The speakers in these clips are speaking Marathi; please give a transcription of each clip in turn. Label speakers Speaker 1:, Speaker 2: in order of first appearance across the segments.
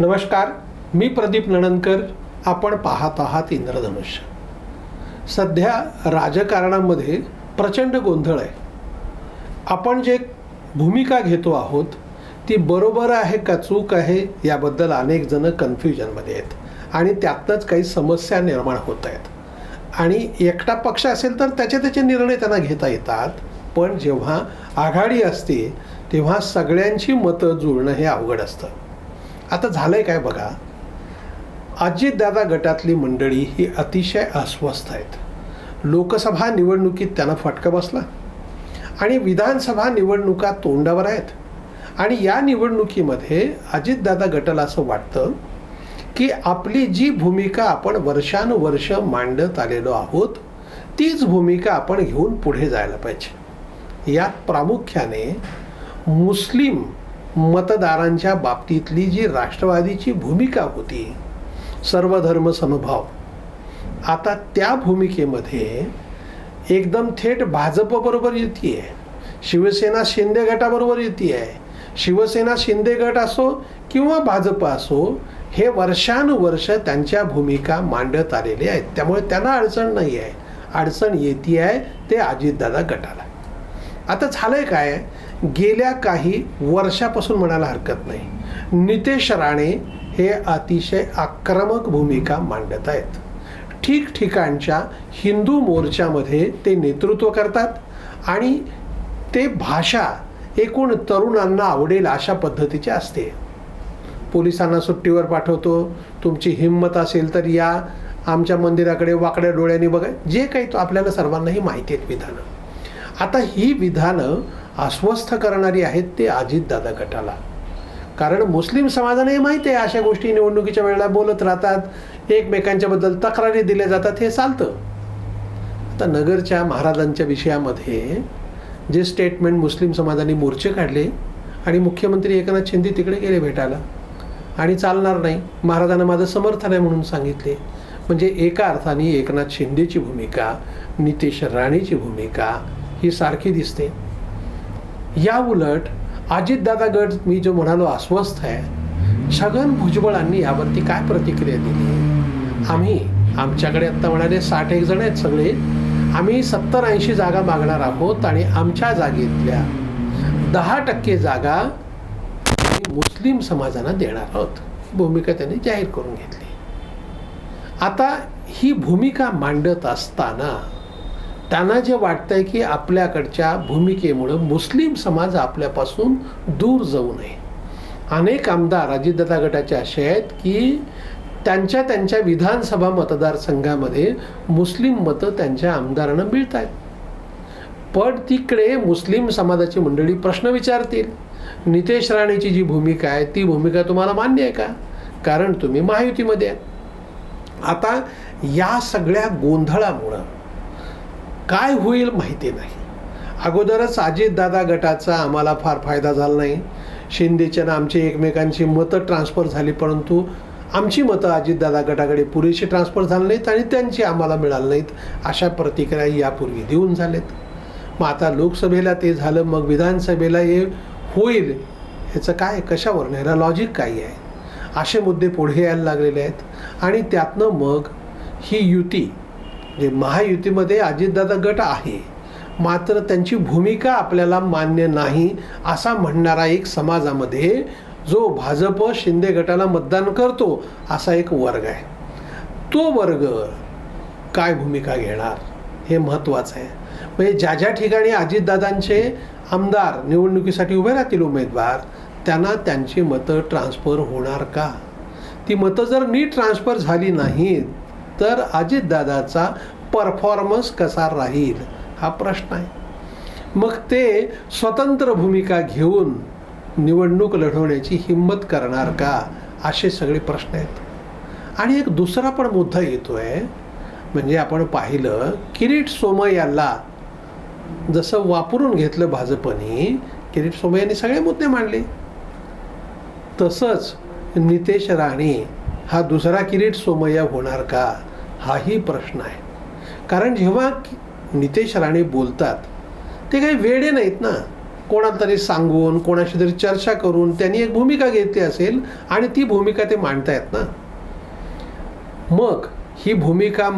Speaker 1: नमस्कार मी प्रदीप नणनकर आपण पाहत आहात इंद्रधनुष्य. सध्या राजकारणामध्ये प्रचंड गोंधळ आहे. आपण जे भूमिका घेतो आहोत ती बरोबर आहे का चूक आहे याबद्दल अनेक जण कन्फ्युजनमध्ये आहेत आणि त्यातनंच काही समस्या निर्माण होत आहेत. आणि एकटा पक्ष असेल तर त्याचे त्याचे निर्णय त्यांना घेता येतात पण जेव्हा आघाडी असते तेव्हा सगळ्यांची मतं जुळणं हे अवघड असतं. आता झालंय काय बघा? अजितदादा गटातली मंडळी ही अतिशय अस्वस्थ आहेत. लोकसभा निवडणुकीत त्यांना फटका बसला. आणि विधानसभा निवडणुका तोंडावर आहेत. आणि या निवडणुकीमध्ये अजितदादा गटाला असं वाटतं की आपली जी भूमिका आपण वर्षानुवर्ष मांडत आलेलो आहोत तीच भूमिका आपण घेऊन पुढे जायला पाहिजे. यात प्रामुख्याने मुस्लिम मतदारांच्या बाबतीतली जी राष्ट्रवादीची भूमिका होती सर्वधर्म समभाव आता त्या भूमिकेमध्ये एकदम थेट भाजपबरोबर युती आहे शिवसेना शिंदे गटाबरोबर युती आहे शिवसेना शिंदे गट असो किंवा भाजप असो हे वर्षानुवर्ष त्यांच्या भूमिका मांडत आलेले आहेत. त्यामुळे त्यांना अडचण नाही आहे अडचण येते आहे ते अजितदादा गटाला. आता झालंय काय? गेल्या काही वर्षापासून म्हणायला हरकत नाही. नितेश राणे हे अतिशय आक्रमक भूमिका मांडत आहेत. ठिकठिकाणच्या हिंदू मोर्चामध्ये ते नेतृत्व करतात आणि ते भाषा एकूण तरुणांना आवडेल अशा पद्धतीची असते. पोलिसांना सुट्टीवर पाठवतो तुमची हिंमत असेल तर या आमच्या मंदिराकडे वाकड्या डोळ्यांनी बघा जे काही तो आपल्याला सर्वांनाही माहिती आहेत विधानं. आता ही विधानं अस्वस्थ करणारी आहेत ते अजितदादा गटाला. कारण मुस्लिम समाजाने हे माहिती आहे अशा गोष्टी निवडणुकीच्या वेळेला बोलत राहतात एकमेकांच्याबद्दल तक्रारी दिल्या जातात हे चालतं. आता नगरच्या महाराजांच्या विषयामध्ये जे स्टेटमेंट मुस्लिम समाजाने मोर्चे काढले आणि मुख्यमंत्री एकनाथ शिंदे तिकडे गेले भेटायला आणि चालणार नाही महाराजांना माझं समर्थन आहे म्हणून सांगितले. म्हणजे एका अर्थाने एकनाथ शिंदेची भूमिका नितेश राणेची भूमिका ही सारखी दिसते. या उलट अजितदादा गट मी जो म्हणालो अस्वस्थ आहे छगन भुजबळांनी यावरती काय प्रतिक्रिया दिली? आम्ही आमच्याकडे आत्ता म्हणाले साठ एक जण आहेत सगळे. आम्ही सत्तर ऐंशी जागा मागणार आहोत आणि आमच्या जागेतल्या दहा टक्के जागा मुस्लिम समाजांना देणार आहोत. भूमिका त्यांनी जाहीर करून घेतली. आता ही भूमिका मांडत असताना त्यांना जे वाटतंय की आपल्याकडच्या भूमिकेमुळं मुस्लिम समाज आपल्यापासून दूर जाऊ नये. अनेक आमदार अजितदादा गटाचे असे आहेत की त्यांच्या त्यांच्या विधानसभा मतदारसंघामध्ये मुस्लिम मतं त्यांच्या आमदारांना मिळत आहेत पण तिकडे मुस्लिम समाजाची मंडळी प्रश्न विचारतील. नितेश राणेची जी भूमिका आहे ती भूमिका तुम्हाला मान्य आहे का? कारण तुम्ही महायुतीमध्ये आता या सगळ्या गोंधळामुळं काय होईल माहिती नाही. अगोदरच अजितदादा गटाचा आम्हाला फार फायदा झाला नाही. शिंदेच्या आमची एकमेकांची मतं ट्रान्सफर झाली परंतु आमची मतं अजितदादा गटाकडे पुरेशी ट्रान्सफर झाली नाहीत आणि त्यांची आम्हाला मिळाली नाहीत अशा प्रतिक्रिया यापूर्वी देऊन झालेत. मग आता लोकसभेला ते झालं मग विधानसभेला हे होईल ह्याचं काय कशावर ह्याला लॉजिक काय आहे? असे मुद्दे पुढे यायला लागलेले आहेत. आणि त्यातनं मग ही युती म्हणजे महायुतीमध्ये अजितदादा गट आहे. मात्र त्यांची भूमिका आपल्याला मान्य नाही असा म्हणणारा एक समाजामध्ये जो भाजप शिंदे गटाला मतदान करतो असा एक वर्ग आहे. तो वर्ग काय भूमिका घेणार? हे महत्त्वाचं आहे. म्हणजे ज्या ज्या ठिकाणी अजितदादांचे आमदार निवडणुकीसाठी उभे राहतील उमेदवार त्यांना त्यांची मतं ट्रान्सफर होणार का? ती मतं जर नीट ट्रान्सफर झाली नाहीत तर अजितदादाचा परफॉर्मन्स कसा राहील? हा प्रश्न आहे. मग ते स्वतंत्र भूमिका घेऊन निवडणूक लढवण्याची हिंमत करणार का? असे सगळे प्रश्न आहेत. आणि एक दुसरा पण मुद्दा येतो आहे म्हणजे आपण पाहिलं किरीट सोमय्याला जसं वापरून घेतलं भाजपने किरीट सोमय्यांनी सगळे मुद्दे मांडले. तसंच नितेश राणे हा दुसरा किरीट सोमय्या होणार का? हाही प्रश्न आहे. कारण जेव्हा नितेश राणे बोलतात ते काही वेडे नाहीत ना. कोणाला तरी सांगून कोणाशी तरी चर्चा करून त्यांनी एक भूमिका घेतली असेल आणि ती भूमिका ते मांडतायत ना. मग ही भूमिका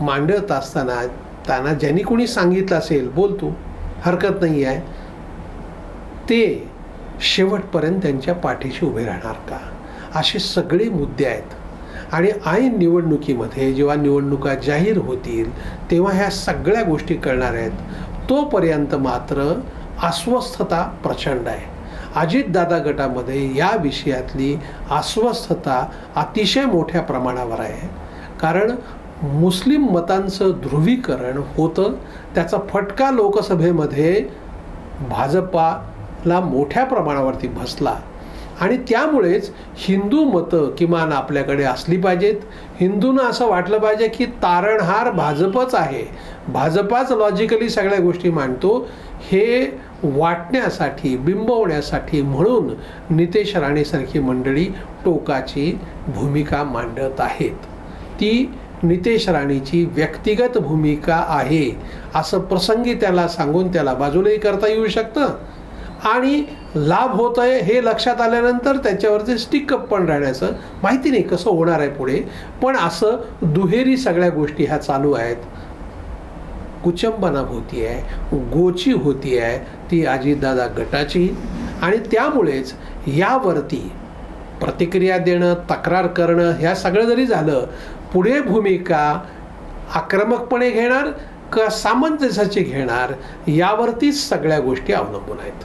Speaker 1: मांडत असताना त्यांना ज्यांनी कोणी सांगितलं असेल बोलतो हरकत नाही आहे ते शेवटपर्यंत त्यांच्या पाठीशी उभे राहणार का? असे सगळे मुद्दे आहेत. आणि ऐन निवडणुकीमध्ये जेव्हा निवडणुका जाहीर होतील तेव्हा ह्या सगळ्या गोष्टी कळणार आहेत. तोपर्यंत मात्र अस्वस्थता प्रचंड आहे. अजितदादा गटामध्ये या विषयातली अस्वस्थता अतिशय मोठ्या प्रमाणावर आहे. कारण मुस्लिम मतांचं ध्रुवीकरण होतं त्याचा फटका लोकसभेमध्ये भाजपाला मोठ्या प्रमाणावरती बसला. आणि त्यामुळेच हिंदू मतं किमान आपल्याकडे असली पाहिजेत. हिंदूंना असं वाटलं पाहिजे की तारणहार भाजपच आहे. भाजपाच लॉजिकली सगळ्या गोष्टी मांडतो. हे वाटण्यासाठी बिंबवण्यासाठी म्हणून नितेश राणेसारखी मंडळी टोकाची भूमिका मांडत आहेत. ती नितेश राणेची व्यक्तिगत भूमिका आहे असं प्रसंगी त्याला सांगून त्याला बाजूलाही करता येऊ शकतं. आणि लाभ होत आहे हे लक्षात आल्यानंतर त्याच्यावरती स्टिकअप पण राहण्याचं माहिती नाही कसं होणार आहे पुढे. पण असं दुहेरी सगळ्या गोष्टी ह्या चालू आहेत. कुचंबना होती आहे गोची होती आहे ती अजितदादा गटाची. आणि त्यामुळेच यावरती प्रतिक्रिया देणं तक्रार करणं ह्या सगळं जरी झालं पुढे भूमिका आक्रमकपणे घेणार का सामंजस्याची घेणार यावरतीच सगळ्या गोष्टी अवलंबून आहेत.